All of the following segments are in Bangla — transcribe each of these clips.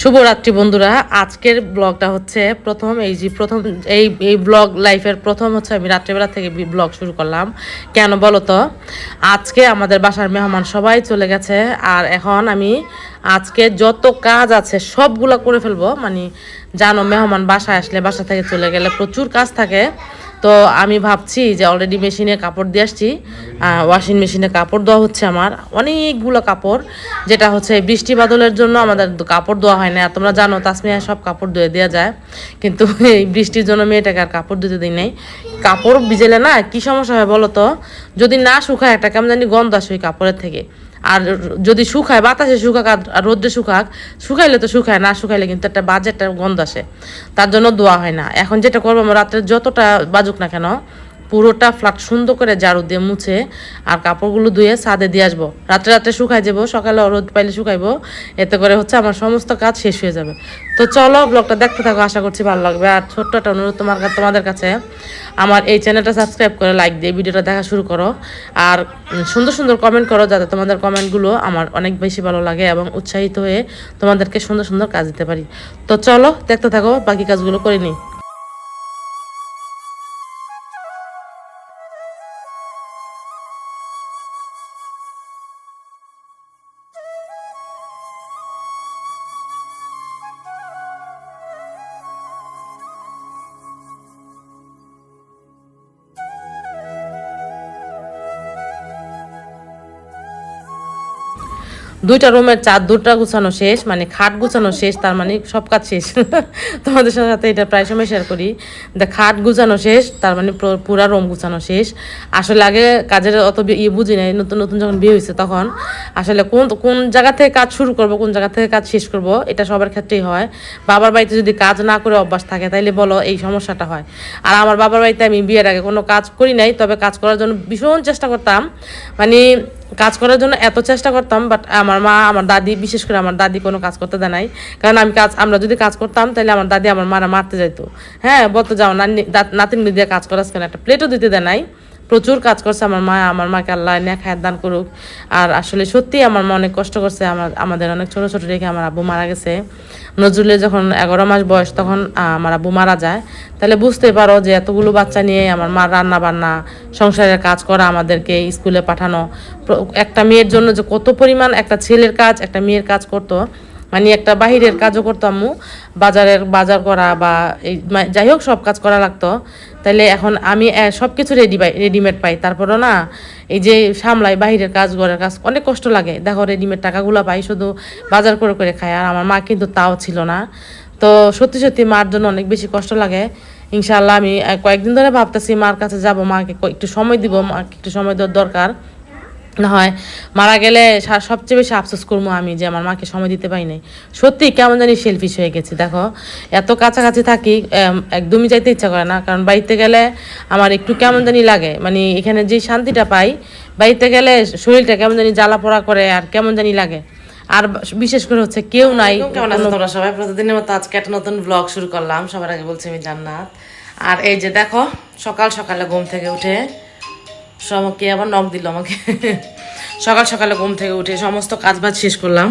শুভরাত্রি বন্ধুরা। আজকের ব্লগটা হচ্ছে প্রথম, এই যে প্রথম, এই এই ব্লগ লাইফের প্রথম হচ্ছে আমি রাত্রেবেলা থেকে ব্লগ শুরু করলাম। কেন বলো তো? আজকে আমাদের বাসার মেহমান সবাই চলে গেছে, আর এখন আমি আজকে যত কাজ আছে সবগুলো করে ফেলব। মানে জানো, মেহমান বাসায় আসলে বাসা থেকে চলে গেলে প্রচুর কাজ থাকে। তো আমি ভাবছি যে অলরেডি মেশিনে কাপড় দিয়ে আসছি। ওয়াশিং মেশিনে কাপড় দেওয়া হচ্ছে আমার। অনেকগুলো কাপড়, যেটা হচ্ছে বৃষ্টি বাদলের জন্য আমাদের কাপড় দেওয়া হয় না। তোমরা জানো, তাসমিয়া সব কাপড় ধুয়ে দেওয়া যায়। কিন্তু এই বৃষ্টির জন্য মেয়েটাকে আর কাপড় ধুতে দিই নাই। কাপড় ভিজেলে না কি সমস্যা হয় বলো তো? যদি না শুকায় একটা কেমন জানি গন্ধ আসে ওই কাপড়ের থেকে। আর যদি শুকায়, বাতাসে শুকাক আর- রোদ্রে শুকাক, শুকাইলে তো শুকায়, না শুকাইলে কিন্তু একটা বাজে একটা গন্ধ আসে। তার জন্য দোয়া হয় না। এখন যেটা করব, আমরা রাত্রে যতটা বাজুক না কেন পুরোটা ফ্ল্যাট সুন্দর করে ঝাড়ু দিয়ে মুছে আর কাপড়গুলো ধুয়ে ছাদে দিয়ে আসব। রাত্রে রাত্রে শুকাই যাব, সকালে রোদ পাইলে শুকাইবো। এতে করে হচ্ছে আমার সমস্ত কাজ শেষ হয়ে যাবে। তো চলো ব্লগটা দেখতে থাকো, আশা করছি ভালো লাগবে। আর ছোট্ট একটা অনুরোধ তোমার তোমাদের কাছে, আমার এই চ্যানেলটা সাবস্ক্রাইব করে লাইক দিয়ে ভিডিওটা দেখা শুরু করো। আর সুন্দর সুন্দর কমেন্ট করো যাতে তোমাদের কমেন্টগুলো আমার অনেক বেশি ভালো লাগে এবং উৎসাহিত হয়ে তোমাদেরকে সুন্দর সুন্দর কাজ দিতে পারি। তো চলো দেখতে থাকো, বাকি কাজগুলো করে নিই। দুইটা রুমের চার দুটা গুছানো শেষ মানে খাট গুছানো শেষ, তার মানে সব কাজ শেষ। তোমাদের সাথে এটা প্রায় সময় শেয়ার করি। দা খাট গুছানো শেষ, তার মানে পুরা রুম গুছানো শেষ। আসলে আগে কাজের অত ইয়ে বুঝি নাই, নতুন নতুন যখন বিয়ে হয়েছে তখন। আসলে কোন কোন জায়গা থেকে কাজ শুরু করব, কোন জায়গা থেকে কাজ শেষ করব, এটা সবার ক্ষেত্রেই হয়। বাবার বাড়িতে যদি কাজ না করে অভ্যাস থাকে, তাইলে বলো এই সমস্যাটা হয়। আর আমার বাবার বাড়িতে আমি বিয়ের আগে কোনো কাজ করি নাই, তবে কাজ করার জন্য ভীষণ চেষ্টা করতাম। মানে কাজ করার জন্য এত চেষ্টা করতাম বাট আমার মা, আমার দাদি, বিশেষ করে আমার দাদি কোনো কাজ করতে দেয় নাই। কারণ আমি কাজ, আমরা যদি কাজ করতাম, তাহলে আমার দাদি আমার মারা মারতে যাইতো। হ্যাঁ বলতো, যাও নানি নাতিন দিয়ে কাজ করাস কেন? একটা প্লেটও দিতে দেয় নাই। প্রচুর কাজ করছে আমার মা, আমার মাকে আল্লাহ নেক হায়াত দান করুক। আর আসলে সত্যি আমার মা অনেক কষ্ট করছে, আমার, আমাদের অনেক ছোট ছোট রেখে আমার আব্বু মারা গেছে। নজরুলের যখন এগারো মাস বয়স তখন আমার আব্বু মারা যায়। তাহলে বুঝতে পারো যে এতগুলো বাচ্চা নিয়ে আমার মা রান্না বান্না সংসারের কাজ করা আমাদেরকে স্কুলে পাঠানো। একটা মেয়ের জন্য যে কত পরিমাণ একটা ছেলের কাজ, একটা মেয়ের কাজ করতো মানে একটা বাহিরের কাজও করতো আম্মু বাজারের বাজার করা বা এই যাই হোক সব কাজ করা লাগতো। তাইলে এখন আমি সব কিছু রেডি পাই রেডিমেড পাই। তারপরও না, এই যে সামলাই বাহিরের কাজ, ঘরের কাজ, অনেক কষ্ট লাগে। দেখো রেডিমেড টাকাগুলো পাই, শুধু বাজার করে করে খাই। আর আমার মা কিন্তু তাও ছিল না। তো সত্যি সত্যি মার জন্য অনেক বেশি কষ্ট লাগে। ইনশাল্লাহ আমি কয়েকদিন ধরে ভাবতেছি মার কাছে যাব, মাকে একটু সময় দিব, মাকে একটু সময় দেওয়ার দরকার। না হয় মারা গেলে সবচেয়ে বেশি আফসোস করব আমি যে আমার মাকে সময় দিতে পারি নাই। সত্যি কেমন জানি সেলফিশ হয়ে গেছি দেখো। এত কাছাকাছি থাকি একদমই যাইতে ইচ্ছা করে না কারণ বাড়িতে গেলে আমার একটু কেমন জানি লাগে। মানে এখানে যে শান্তিটা পাই বাড়িতে গেলে শরীরটা কেমন জানি জ্বালা পোড়া করে আর কেমন জানি লাগে। আর বিশেষ করে হচ্ছে কেউ নাই কেমন আছো তোমরা সবাই? প্রতিদিনের মতো আজকে একটা নতুন ব্লগ শুরু করলাম। সবার আগে বলছি আমি জান্নাত। আর এই যে দেখো সকাল সকালে ঘুম থেকে উঠে সবাইকে আবার নখ দিল আমাকে। সকাল সকালে ঘুম থেকে উঠে সমস্ত কাজ বাজ শেষ করলাম।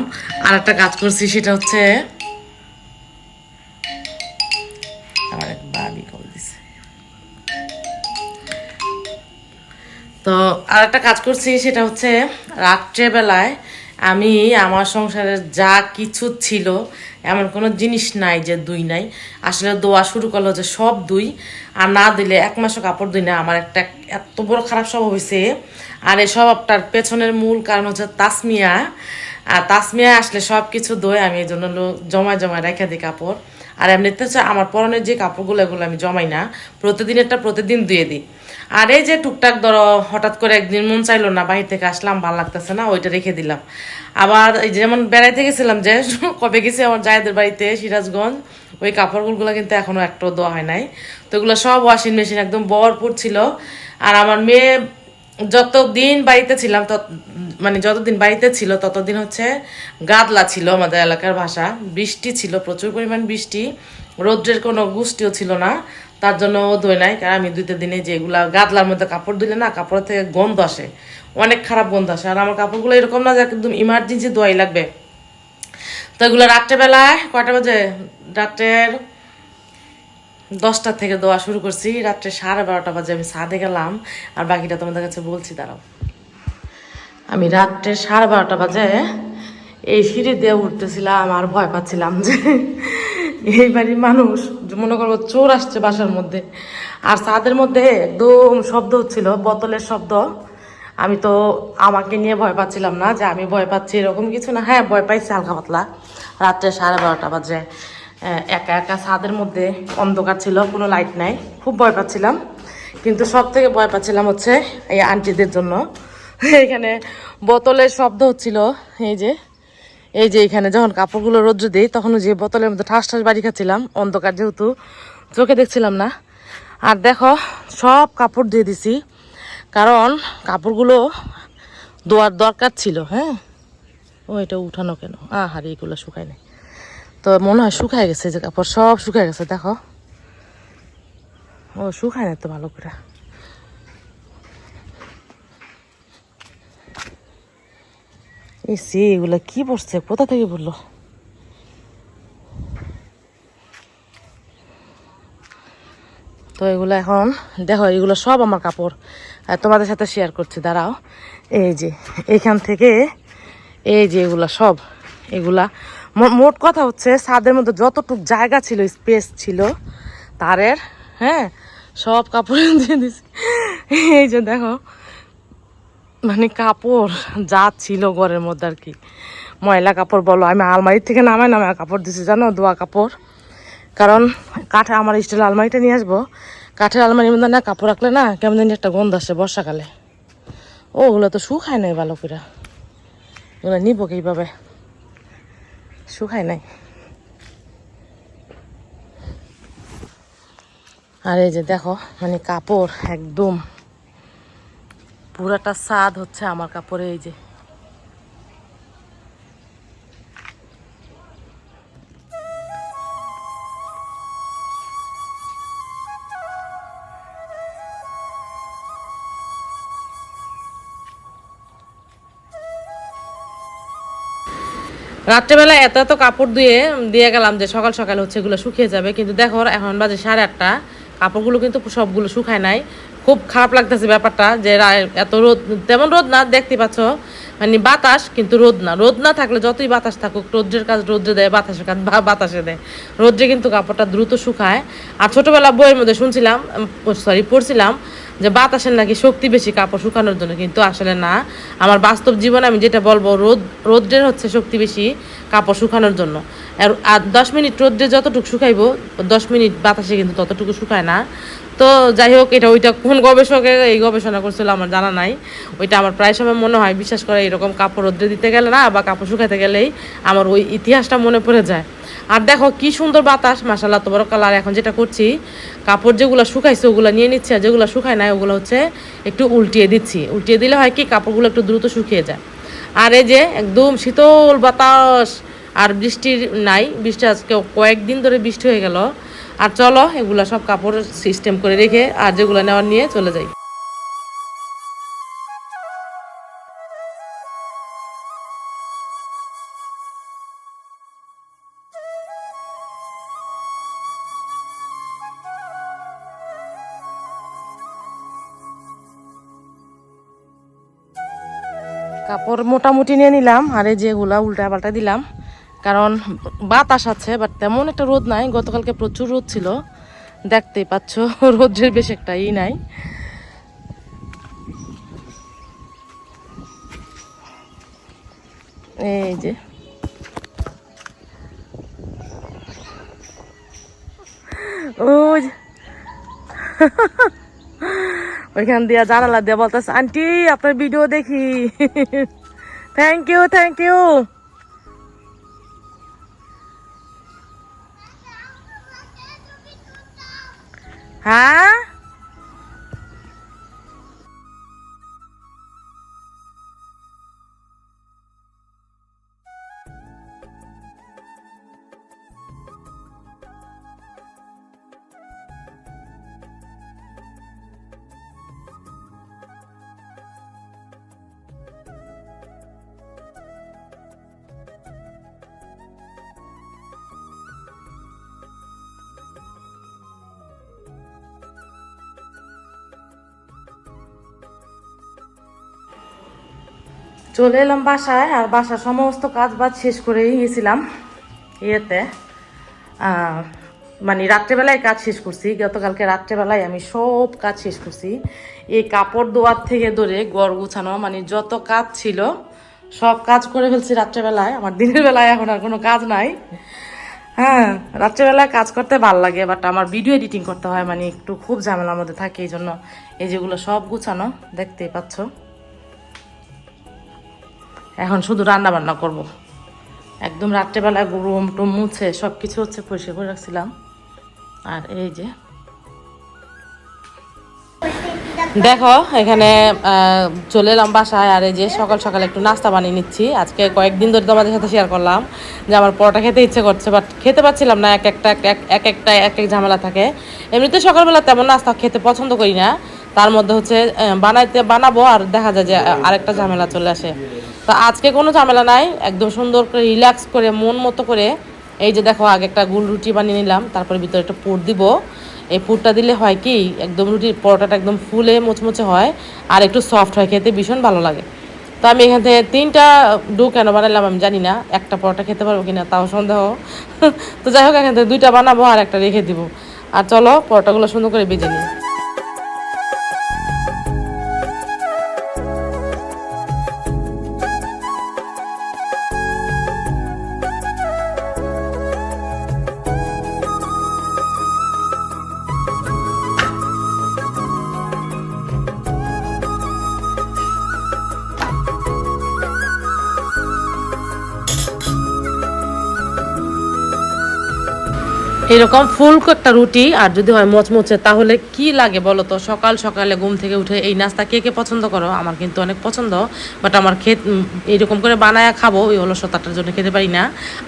আর একটা কাজ করছি, সেটা হচ্ছে তো আর একটা কাজ করছি, সেটা হচ্ছে রাত্রেবেলায় আমি আমার সংসারের যা কিছু ছিল এমন কোনো জিনিস নাই যে দুই নাই। আসলে দোয়া শুরু করল যে সব দুই, আর না দিলে এক মাসও কাপড় দুই না। আমার একটা এত বড় খারাপ স্বভাব হয়েছে আর এই স্বভাবটার পেছনের মূল কারণ হচ্ছে তাসমিয়া। আর তাসমিয়া আসলে সব কিছু দই আমি এই জন্য জমা জমায় রেখে দিই কাপড়। আর এমনিতে হচ্ছে আমার পরনের যে কাপড়গুলো, এগুলো আমি জমাই না। প্রতিদিন একটা, প্রতিদিন দিয়ে দিই। আর এই যে টুকটাক ধরো, হঠাৎ করে একদিন মন চাইলো না, বাহির থেকে আসলাম, ভালো লাগতেছে না, ওইটা রেখে দিলাম। আবার এই যেমন বেড়াইতে গেছিলাম যে, কবে গেছি আমার জায়দের বাড়িতে, সিরাজগঞ্জ, ওই কাপড়গুলো কিন্তু এখনও একটাও দেওয়া হয় নাই। তো এগুলো সব ওয়াশিং মেশিন একদম ভরপুর ছিল। আর আমার মেয়ে যতদিন বাড়িতে ছিলাম, তত মানে যতদিন বাড়িতে ছিল, ততদিন হচ্ছে গাদলা ছিল আমাদের এলাকার ভাষা। বৃষ্টি ছিল, প্রচুর পরিমাণ বৃষ্টি। রৌদ্রের কোনো গোষ্ঠীও ছিল না। তার জন্য ও ধুয়ে নাই, কারণ আমি দুইটা দিনে যেগুলা গাদলার মধ্যে কাপড় ধুলে না, কাপড় থেকে গন্ধ আসে। অনেক খারাপ গন্ধ আসে। আর আমার কাপড়গুলো এরকম না যে একদম ইমার্জেন্সি ধোয়াই লাগবে। তো এগুলো রাত্রেবেলায় কয়টা বাজে? রাত্রের দশটা থেকে দোয়া শুরু করছি। রাত্রে সাড়ে বারোটা বাজে আমি ছাদে গেলাম, আর বাকিটা তোমাদের কাছে বলছি, দাঁড়াও। আমি রাত্রে সাড়ে বারোটা বাজে এই সিঁড়ি দিয়ে উঠতেছিলাম, আর ভয় পাচ্ছিলাম যে এই বাড়ির মানুষ মনে করব চোর আসছে বাসার মধ্যে। আর ছাদের মধ্যে একদম শব্দ হচ্ছিল, বোতলের শব্দ। আমি তো আমাকে নিয়ে ভয় পাচ্ছিলাম না যে আমি ভয় পাচ্ছি এরকম কিছু না। হ্যাঁ ভয় পাইছি হালকা পাতলা। রাত্রে সাড়ে বারোটা বাজে। একা একা ছাদের মধ্যে অন্ধকার ছিল, কোনো লাইট নাই। খুব ভয় পাচ্ছিলাম। কিন্তু সব থেকে ভয় পাচ্ছিলাম হচ্ছে এই আন্টিদের জন্য। এখানে বোতলের শব্দ হচ্ছিল, এই যে এই যে এখানে যখন কাপড়গুলো রোদ্র দিই তখন যে বোতলের মধ্যে ঠাস ঠাস বাড়ি খাচ্ছিলাম, অন্ধকার যেহেতু, চোখে দেখছিলাম না। আর দেখো, সব কাপড় দিয়ে দিছি, কারণ কাপড়গুলো ধোয়ার দরকার ছিল হ্যাঁ? ও এটা উঠানো কেন? আহারে, এগুলো শুকায় নাই। তো মনে হয় শুকায় গেছে যে কাপড়, সব শুকায় গেছে, দেখো। ও, শুকায় না তো ভালো করে। এসে এগুলো কি পড়ছে কোথা থেকে বলল তো এগুলো এখন, দেখো, এগুলো সব আমার কাপড়। তোমাদের সাথে শেয়ার করছি, দাঁড়াও। এই যে, এখান থেকে, এই যে এগুলা সব, এগুলা মোট কথা হচ্ছে, ছাদের মধ্যে যতটুক জায়গা ছিল, স্পেস ছিল, তারের হ্যাঁ সব কাপড় দিয়ে দিছি। এই যে দেখো মানে কাপড় যা ছিল ঘরের মধ্যে আর কি। ময়লা কাপড় বলো, আমি আলমারির থেকে নামাই নামায় কাপড় দিছি, জানো দোয়া কাপড়। কারণ কাঠে আমার স্টিল আলমারিটা নিয়ে আসব। কাঠের আলমারির মধ্যে না কাপড় রাখলে না কেমন জানি একটা গন্ধ আসে বর্ষাকালে। ওগুলো তো শুকায় নাই ভালো করে ওগুলো নিব কীভাবে? শুকায় নাই। আর এই যে দেখো মানে কাপড় একদম পুরাটা স্বাদ হচ্ছে আমার কাপড়ে, এই যে। রাত্রেবেলা এত এত কাপড় ধুয়ে দিয়ে গেলাম যে সকাল সকাল হচ্ছে এগুলো শুকিয়ে যাবে। কিন্তু দেখো, এখন বাজে সাড়ে আটটা। কাপড়গুলো কিন্তু সবগুলো শুকায় নাই। খুব খারাপ লাগতেছে ব্যাপারটা যে এত রোদ, তেমন রোদ না, দেখতে পাচ্ছ? মানে বাতাস, কিন্তু রোদ না। রোদ না থাকলে যতই বাতাস থাকুক, রোদ্রের কাজ রোদ্রে দেয়, বাতাসের কাজ বাতাসে দেয়। রোদ্রে কিন্তু কাপড়টা দ্রুত শুকায়। আর ছোটবেলা বইয়ের মধ্যে শুনছিলাম সরি পড়ছিলাম যে বাতাসের নাকি শক্তি বেশি কাপড় শুকানোর জন্য, কিন্তু আসলে না। আমার বাস্তব জীবনে আমি যেটা বলব, রোদ, রোদ্রের হচ্ছে শক্তি বেশি কাপড় শুকানোর জন্য। আর দশ মিনিট রোদ্রে যতটুকু শুকাইবো, দশ মিনিট বাতাসে কিন্তু ততটুকু শুকায় না। তো যাই হোক, এটা ওইটা কোন গবেষকে এই গবেষণা করছিল আমার জানা নাই। ওইটা আমার প্রায় সময় মনে হয়, বিশ্বাস করে এরকম কাপড় রোদ্রে দিতে গেলে না, বা কাপড় শুকাতে গেলেই আমার ওই ইতিহাসটা মনে পড়ে যায়। আর দেখো কি সুন্দর বাতাস মাসাল্লাহ তো বড় কালার এখন যেটা করছি, কাপড় যেগুলো শুকাইছে, ওগুলো নিয়ে নিচ্ছে, আর যেগুলো শুকায় নাই, ওগুলো হচ্ছে একটু উল্টিয়ে দিচ্ছি। উল্টিয়ে দিলে হয় কি, কাপড়গুলো একটু দ্রুত শুকিয়ে যায়। আর এই যে একদম শীতল বাতাস, আর বৃষ্টির নাই, বৃষ্টি আজকে কয়েকদিন ধরে বৃষ্টি হয়ে গেল। আর চলো, এগুলা সব কাপড় সিস্টেম করে রেখে, আর যেগুলো নেওয়ার নিয়ে চলে যাই। কাপড় মোটামুটি নিয়ে নিলাম, আর এই যেগুলা উল্টা পাল্টা দিলাম। কারণ বাতাস আছে বাট তেমন একটা রোদ নাই। গতকালকে প্রচুর রোদ ছিল। দেখতেই পাচ্ছ, রোদের বেশ একটা ই নাই। এই যে। ওই ওইখান দিয়া জানালা দিয়ে বলতেছে আন্টি আপনার ভিডিও দেখি। থ্যাংক ইউ থ্যাংক ইউ হ্যাঁ? চলে এলাম বাসায়, আর বাসার সমস্ত কাজ বাজ শেষ করেই গেছিলাম ইয়েতে। মানে রাত্রেবেলায় কাজ শেষ করছি, গতকালকে রাত্রেবেলায় আমি সব কাজ শেষ করছি। এই কাপড় ধোয়ার থেকে ধরে গড় গুছানো মানে যত কাজ ছিল, সব কাজ করে ফেলছি রাত্রেবেলায়। আমার দিনের বেলায় এখন আর কোনো কাজ নাই। হ্যাঁ রাত্রেবেলায় কাজ করতে ভালো লাগে বাট আমার ভিডিও এডিটিং করতে হয় মানে একটু খুব ঝামেলার মধ্যে থাকে, এই জন্য এই যেগুলো সব গুছানো, দেখতেই পাচ্ছ। এখন শুধু রান্না বান্না করব। একদম রাত্রেবেলায় রুম টুম মুছে সব কিছু হচ্ছে পরিষ্কার করে রাখছিলাম। আর এই যে দেখো, এখানে চলে এলাম বাসায় আর এই যে সকাল সকাল একটু নাস্তা বানিয়ে নিচ্ছি। আজকে কয়েকদিন ধরে তোমাদের সাথে শেয়ার করলাম যে আমার পরোটা খেতে ইচ্ছে করছে বাট খেতে পাচ্ছিলাম না, এক একটা, এক- এক একটা, এক এক ঝামেলা থাকে। এমনিতে সকালবেলা তেমন নাস্তা খেতে পছন্দ করি না। তার মধ্যে হচ্ছে বানাইতে, বানাবো আর দেখা যায় যে আরেকটা ঝামেলা চলে আসে। তো আজকে কোনো ঝামেলা নাই, একদম সুন্দর করে রিল্যাক্স করে, মন মতো করে। এই যে দেখো, আগে একটা গুল রুটি বানিয়ে নিলাম, তারপরে ভিতরে একটা পুর দিব। এই পুরটা দিলে হয় কি, একদম রুটির পরোটাটা একদম ফুলে মুচমুচে হয় আর একটু সফট হয়, খেতে ভীষণ ভালো লাগে। তো আমি এখান থেকে তিনটা ডু কেন বানালাম আমি জানি না, একটা পরোটা খেতে পারব কিনা তাও সন্দেহ। তো যাই হোক, এখান থেকে দুইটা বানাবো আর একটা রেখে দিব। আর চলো, পরোটাগুলো সুন্দর করে বেজে নিই। এরকম ফুল একটা রুটি, আর যদি হয় মচমচে, তাহলে কি লাগে বলো তো? সকাল সকালে ঘুম থেকে উঠে এই নাস্তা কে কে পছন্দ করো? আমার কিন্তু অনেক পছন্দ বাট আমার খেত এরকম করে বানায়া খাব, ওই হলো অলসতাটার জন্য খেতে পারি না।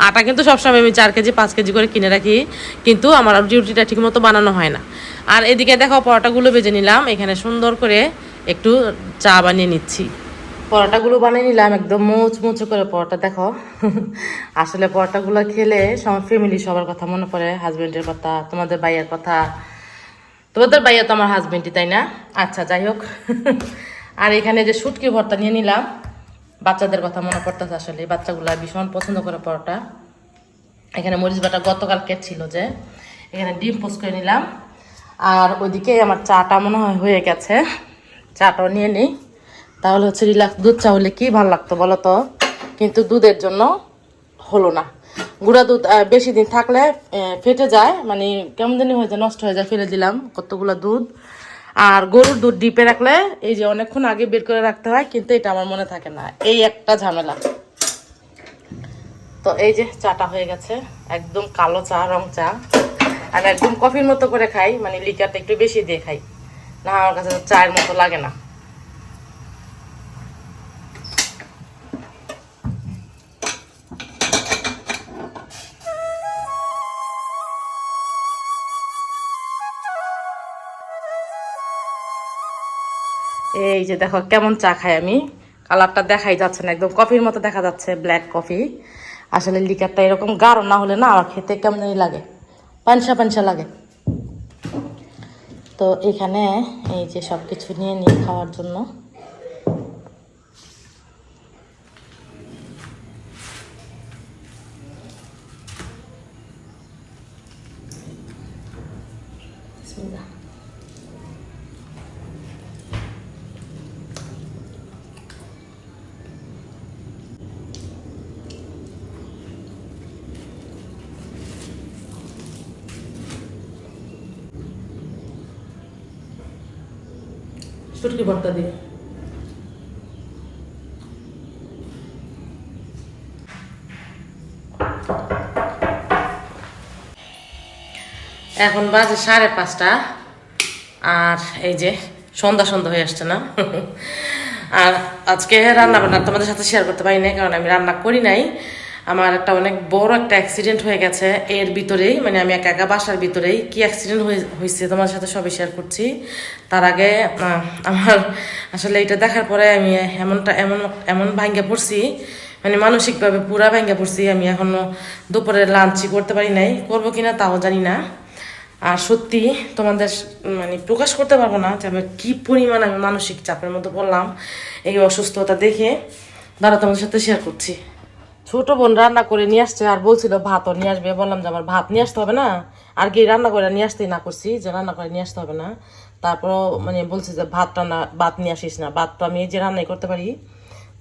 আটা কিন্তু সবসময় আমি চার কেজি, পাঁচ কেজি করে কিনে রাখি, কিন্তু আমার রুটিটা ঠিক মতো বানানো হয় না। আর এদিকে দেখো, পরোটাগুলো বেজে নিলাম, এখানে সুন্দর করে একটু চা বানিয়ে নিচ্ছি। পরোটাগুলো বানিয়ে নিলাম, একদম মুচমুচে করে পরোটা, দেখো। আসলে পরোটাগুলো খেলে সব ফ্যামিলি সবার কথা মনে পড়ে হাজবেন্ডের কথা, তোমাদের ভাইয়ের কথা। তোমাদের ভাইয়া তো আমার হাজবেন্ডই তাই না? আচ্ছা যাই হোক। আর এখানে যে শুটকি ভর্তা নিয়ে নিলাম, বাচ্চাদের কথা মনে পড়তেছে আসলে বাচ্চাগুলা ভীষণ পছন্দ করে পরোটা। এখানে মরিচ বাটা গতকালকে ছিল যে, এখানে ডিম পোস্ট করে নিলাম। আর ওইদিকে আমার চাটা মনে হয় হয়ে গেছে, চাটাও নিয়ে নিই। তাহলে হচ্ছে রিল্যাক্স দুধ চা হলে কি ভালো লাগতো বলো তো কিন্তু দুধের জন্য হলো না। গুঁড়া দুধ বেশি দিন থাকলে ফেটে যায় মানে কেমন জানি হয়ে যায়, নষ্ট হয়ে যায়, ফেলে দিলাম কতগুলো দুধ। আর গরুর দুধ ডিপে রাখলে, এই যে অনেকক্ষণ আগে বের করে রাখতে হয়, কিন্তু এটা আমার মনে থাকে না। এই একটা ঝামেলা। তো এই যে চাটা হয়ে গেছে, একদম কালো চা, রং চা। আমি একদম কফির মতো করে খাই মানে লিকারটা একটু বেশি দিয়ে খাই। না, আমার কাছে চায়ের মতো লাগে না। এই যে দেখো, কেমন চা খাই আমি। কালারটা দেখাই যাচ্ছে না, একদম কফির মতো দেখা যাচ্ছে ব্ল্যাক কফি আসলে লিকারটা এরকম গাঢ় না হলে না আমার খেতে কেমন লাগে। পানসা পানসা লাগে। তো এখানে এই যে সব কিছু নিয়ে নিয়ে খাওয়ার জন্য। শুটকি ভর্তা দিয়ে এখন বাজে সাড়ে পাঁচটা, আর এই যে সন্ধ্যা সন্ধ্যা হয়ে আসছে না। আর আজকে রান্না বান্না তোমাদের সাথে শেয়ার করতে পারি না কারণ আমি রান্না করি নাই। আমার একটা অনেক বড় একটা অ্যাক্সিডেন্ট হয়ে গেছে। এর ভিতরেই মানে আমি একা একা বাসার ভিতরেই কি অ্যাক্সিডেন্ট হয়েছে তোমার সাথে সবই শেয়ার করছি। তার আগে আমার আসলে এটা দেখার পরে আমি এমনটা, এমন এমন ভাঙ্গে পড়ছি মানে মানসিকভাবে পুরা ভাঙ্গে পড়ছি। আমি এখনও দুপুরে লাঞ্চই করতে পারি নাই। করব কিনা তাও জানি না। আর সত্যি তোমাদের মানে প্রকাশ করতে পারব না যে আমি কী পরিমাণ আমি মানসিক চাপের মধ্যে পড়লাম। এই অসুস্থতা দেখে দাঁড়া তোমাদের সাথে শেয়ার করছি। ছোট বোন রান্না করে নিয়ে আসছে আর বলছিল ভাতও নিয়ে আসবে। বললাম যে আমার ভাত নিয়ে আসতে হবে না? আর কি রান্না করে নিয়ে আসতেই না করছি, যে রান্না করে নিয়ে আসতে হবে না। তারপরও মানে বলছে যে, ভাত রান্না, ভাত নিয়ে আসিস না, ভাত তো আমি এই যে রান্নাই করতে পারি।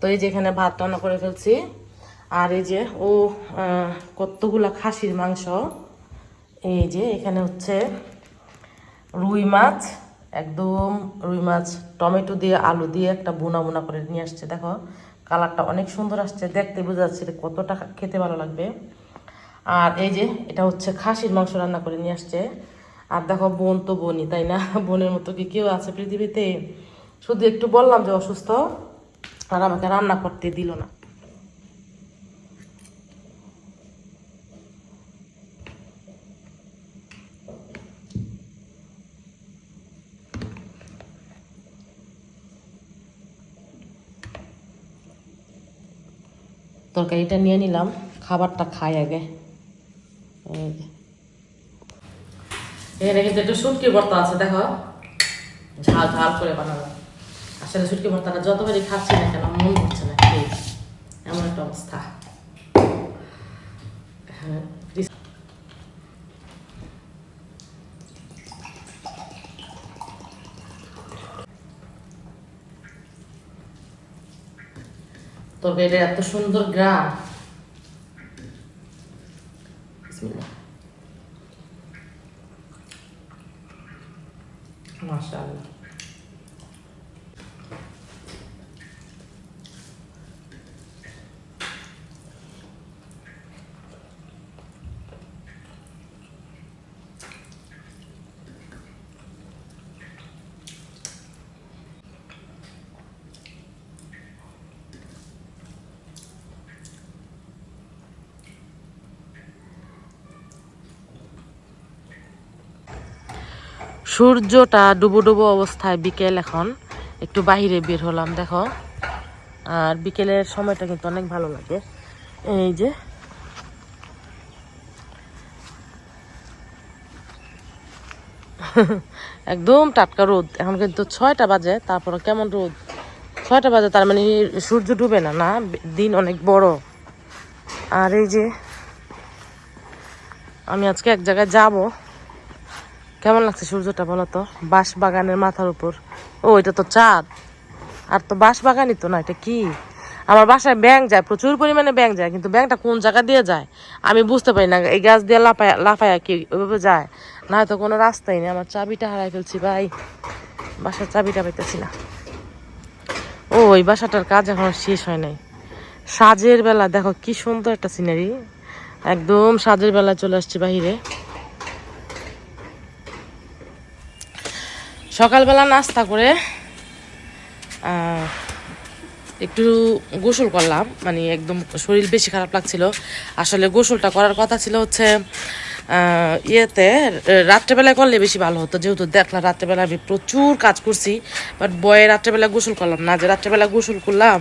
তো এই যে এখানে ভাত রান্না করে ফেলছি। আর এই যে, ও কতগুলা খাসির মাংস। এই যে এখানে হচ্ছে রুই মাছ, একদম রুই মাছ, টমেটো দিয়ে, আলু দিয়ে একটা বোনা বোনা করে নিয়ে আসছে, দেখো। কালারটা অনেক সুন্দর আসছে, দেখতে বোঝা যাচ্ছে কতটা খেতে ভালো লাগবে। আর এই যে, এটা হচ্ছে খাসির মাংস রান্না করে নিয়ে আসছে। আর দেখো, বোন তো বোনই, তাই না? বোনের মতো কি কেউ আছে পৃথিবীতে? শুধু একটু বললাম যে অসুস্থ, আর আমাকে রান্না করতে দিল না। তরকারিটা নিয়ে নিলাম, খাবারটা খাই আগে। এখানে কিন্তু একটু শুটকি ভর্তা আছে, দেখো। ঝাল ঝাল করে বানানো আসলে শুটকি ভর্তাটা যতবারই খাচ্ছি না কেন, মন হচ্ছে না এমন একটা অবস্থা। হ্যাঁ। তরকারিটা এত সুন্দর গ্রাম। মাশাআল্লাহ। সূর্যটা ডুবো ডুবো অবস্থায় বিকেল এখন। একটু বাইরে বের হলাম, দেখো। আর বিকেলের সময়টা কিন্তু অনেক ভালো লাগে। এই যে। একদম টাটকা রোদ। এখন কিন্তু ছয়টা বাজে তারপরে কেমন রোদ? ছয়টা বাজে, তার মানে সূর্য ডুবে না না? দিন অনেক বড়। আর এই যে, আমি আজকে এক জায়গায় যাব। কেমন লাগছে সূর্যটা বলো তো? বাঁশ বাগানের মাথার উপর। ও, এটা তো চাঁদ। আর তো বাঁশ বাগানই তো না, এটা কি? আমার বাসায় ব্যাং যায়, প্রচুর পরিমাণে ব্যাং যায়, কিন্তু ব্যাংটা কোন জায়গা দিয়ে যায়? আমি বুঝতে পারি না, এই গাছ দিয়ে লাফায় লাফায় কি ওইভাবে যায়? না তো কোনো রাস্তাই নেই, আমার চাবিটা হারাই ফেলছি ভাই। বাসার চাবিটা পাইতেছি না। ও ওই বাসাটার কাজ এখনও শেষ হয় নাই। সাজের বেলা, দেখো কি সুন্দর একটা সিনারি একদম সাজের বেলা চলে আসছি বাহিরে। সকালবেলা নাস্তা করে একটু গোসল করলাম। মানে একদম শরীর বেশি খারাপ লাগছিল। আসলে গোসলটা করার কথা ছিল হচ্ছে ইয়েতে, রাত্রেবেলায় করলে বেশি ভালো হতো। যেহেতু দেখলাম রাত্রেবেলা আমি প্রচুর কাজ করছি বাট বয়ে রাত্রেবেলা গোসল করলাম না। যে রাত্রেবেলা গোসল করলাম,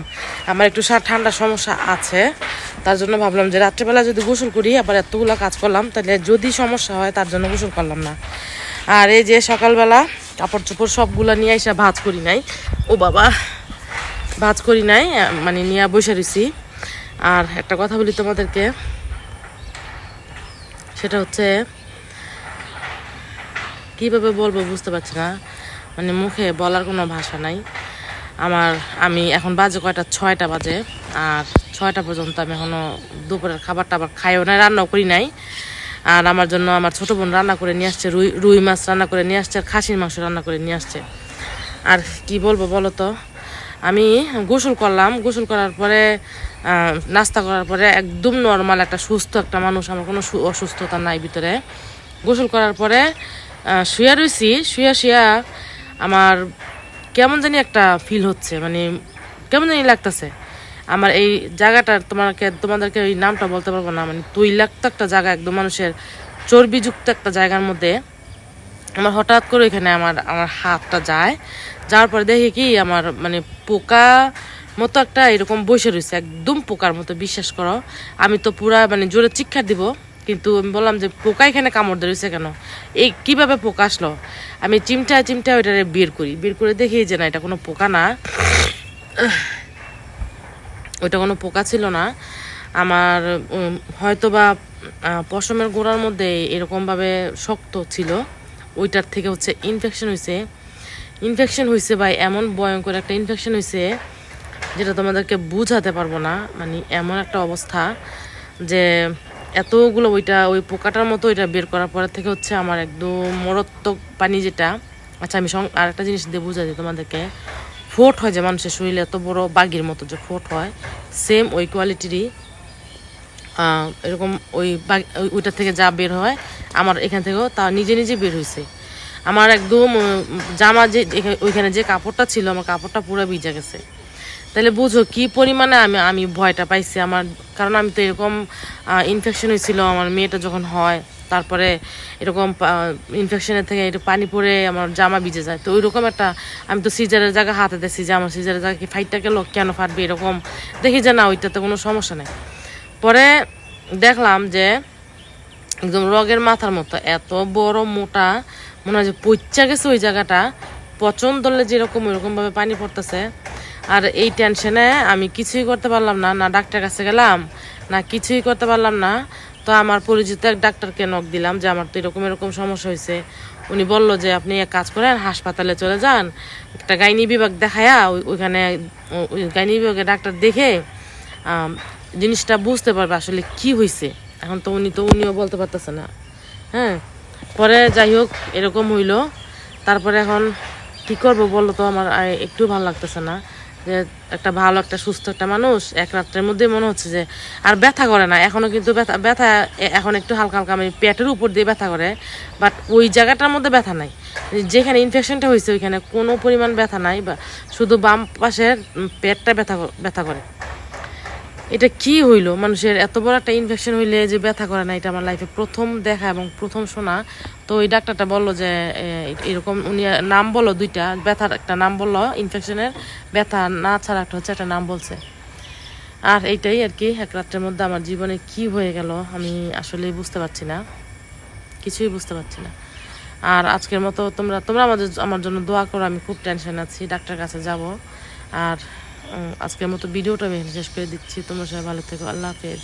আমার একটু ঠান্ডার সমস্যা আছে। তার জন্য ভাবলাম যে রাত্রেবেলা যদি গোসল করি, আবার এতগুলো কাজ করলাম, তাহলে যদি সমস্যা হয়, তার জন্য গোসল করলাম না। আর এই যে সকালবেলা কাপড় চোপড় সবগুলা নিয়ে এসে ভাজ করি নাই। ও বাবা, ভাজ করি নাই মানে নিয়ে বসে রয়েছি আর একটা কথা বলি তোমাদেরকে, সেটা হচ্ছে, কীভাবে বলব বুঝতে পারছি না। মানে মুখে বলার কোনো ভাষা নাই। আমার, আমি এখন বাজে কয়টা? ছয়টা বাজে। আর ছয়টা পর্যন্ত আমি এখনও দুপুরের খাবার টাবার খাইও নাই, রান্নাও করি নাই। আর আমার জন্য আমার ছোট বোন রান্না করে নিয়ে আসছে, রুই রুই মাছ রান্না করে নিয়ে আসছে, আর খাসির মাংস রান্না করে নিয়ে আসছে। আর কি বলব বলো তো? আমি গোসল করলাম, গোসল করার পরে নাস্তা করার পরে একদম নর্মাল একটা সুস্থ একটা মানুষ, আমার কোনো অসুস্থতা নাই ভিতরে। গোসল করার পরে শুয়ে রয়েছি শুয়ে শুয়া আমার কেমন জানি একটা ফিল হচ্ছে মানে কেমন জানি লাগতেছে। আমার এই জায়গাটার তোমাকে, তোমাদেরকে ওই নামটা বলতে পারব না মানে তৈলাক্ত একটা জায়গা, একদম মানুষের চর্বিযুক্ত একটা জায়গার মধ্যে। আমার হঠাৎ করে এখানে আমার আমার হাতটা যায়, যাওয়ার পরে দেখি কি আমার মানে পোকা মতো একটা এরকম বসে রয়েছে, একদম পোকার মতো, বিশ্বাস করো। আমি তো পুরা মানে জোরে চিৎকার দিব, কিন্তু আমি বললাম যে, পোকা এখানে কামড় ধরেছে কেন? এই কীভাবে পোকা আসলো? আমি চিমটায় চিমটায় ওইটারে বের করি, বের করে দেখি যে না, এটা কোনো পোকা না। ওইটা কোনো পোকা ছিল না। আমার হয়তো বা পশমের গোড়ার মধ্যে এরকমভাবে শক্ত ছিল। ওইটার থেকে হচ্ছে ইনফেকশন হয়েছে ইনফেকশন হয়েছে ভাই, এমন ভয়ঙ্কর একটা ইনফেকশন হয়েছে যেটা তোমাদেরকে বুঝাতে পারব না। মানে এমন একটা অবস্থা যে এতগুলো ওইটা, ওই পোকাটার মতো ওইটা বের করার পরে থেকে হচ্ছে আমার একদম মরত্বক পানি যেটা। আচ্ছা আমি সং আর একটা জিনিস দিয়ে বুঝাই তোমাদেরকে। ফোট হয় যে মানুষের শরীরে এত বড় বাঘের মতো যে ফোট হয় সেম ওই কোয়ালিটিরই এরকম ওই ওইটা থেকে যা বের হয়, আমার এখান থেকেও তা নিজে নিজে বের হয়েছে আমার একদম জামা যে ওইখানে যে কাপড়টা ছিল, আমার কাপড়টা পুরো ভিজে গেছে। তাহলে বুঝো কি পরিমাণে আমি আমি ভয়টা পাইছি আমার, কারণ আমি তো এরকম ইনফেকশন হয়েছিল আমার মেয়েটা যখন হয় তারপরে এরকম ইনফেকশনের থেকে একটু পানি পড়ে আমার জামা ভিজে যায়। তো ওইরকম একটা, আমি তো সিজারের জায়গা হাতে দেখছি যে আমার সিজারের জায়গা কি ফাইটটা গেল, কেন ফাটবে, এরকম। দেখি যে না, ওইটাতে কোনো সমস্যা নেই। পরে দেখলাম যে একদম রগের মাথার মতো, এত বড় মোটা, মনে হয় যে পচা গেছে ওই জায়গাটা, পচন ধরলে যেরকম ওইরকম ভাবে পানি পড়তেছে। আর এই টেনশনে আমি কিছুই করতে পারলাম না না ডাক্তার কাছে গেলাম, না কিছুই করতে পারলাম না। তো আমার পরিচিত এক ডাক্তারকে নক দিলাম যে আমার তো এরকম এরকম সমস্যা হয়েছে। উনি বলল যে, আপনি এক কাজ করেন, হাসপাতালে চলে যান। একটা গাইনি বিভাগ দেখায়া ওই- ওইখানে, ওই গাইনি বিভাগে ডাক্তার দেখে জিনিসটা বুঝতে পারবে আসলে কি হয়েছে এখন তো উনি তো, উনিও বলতে পারতেছে না। হ্যাঁ পরে যাই হোক, এরকম হইল। তারপরে এখন কি করব বলল তো আমার একটু ভালো লাগতেছে না। যে একটা ভালো, একটা সুস্থ একটা মানুষ, এক রাত্রের মধ্যে মনে হচ্ছে যে আর ব্যথা করে না। এখনও কিন্তু ব্যথা ব্যথা এখন একটু হালকা হালকা, আমি পেটের উপর দিয়ে ব্যথা করে বাট ওই জায়গাটার মধ্যে ব্যথা নাই। যেখানে ইনফেকশনটা হয়েছে, ওইখানে কোনো পরিমাণ ব্যথা নাই, বা শুধু বাম পাশের পেটটা ব্যথা ব্যথা করে। এটা কি হইল? মানুষের এত বড় একটা ইনফেকশন হইলে যে ব্যথা করে না, এটা আমার লাইফে প্রথম দেখা এবং প্রথম শোনা। তো ওই ডাক্তারটা বলল যে এরকম উনি নাম বলল দুইটা, ব্যথার একটা নাম বলল ইনফেকশনের ব্যথা না ছাড়া একটা হচ্ছে, একটা নাম বলছে। আর এইটাই আর কি, এক রাত্রের মধ্যে আমার জীবনে কি হয়ে গেল আমি আসলে বুঝতে পারছি না। কিছুই বুঝতে পারছি না। আর আজকের মতো তোমরা তোমরা আমাদের, আমার জন্য দোয়া করো, আমি খুব টেনশন আছি ডাক্তার কাছে যাব। আর আজকের মতো ভিডিওটা আমি শেষ করে দিচ্ছি। তোমরা সবাই ভালো থেকো। আল্লাহ হাফেজ।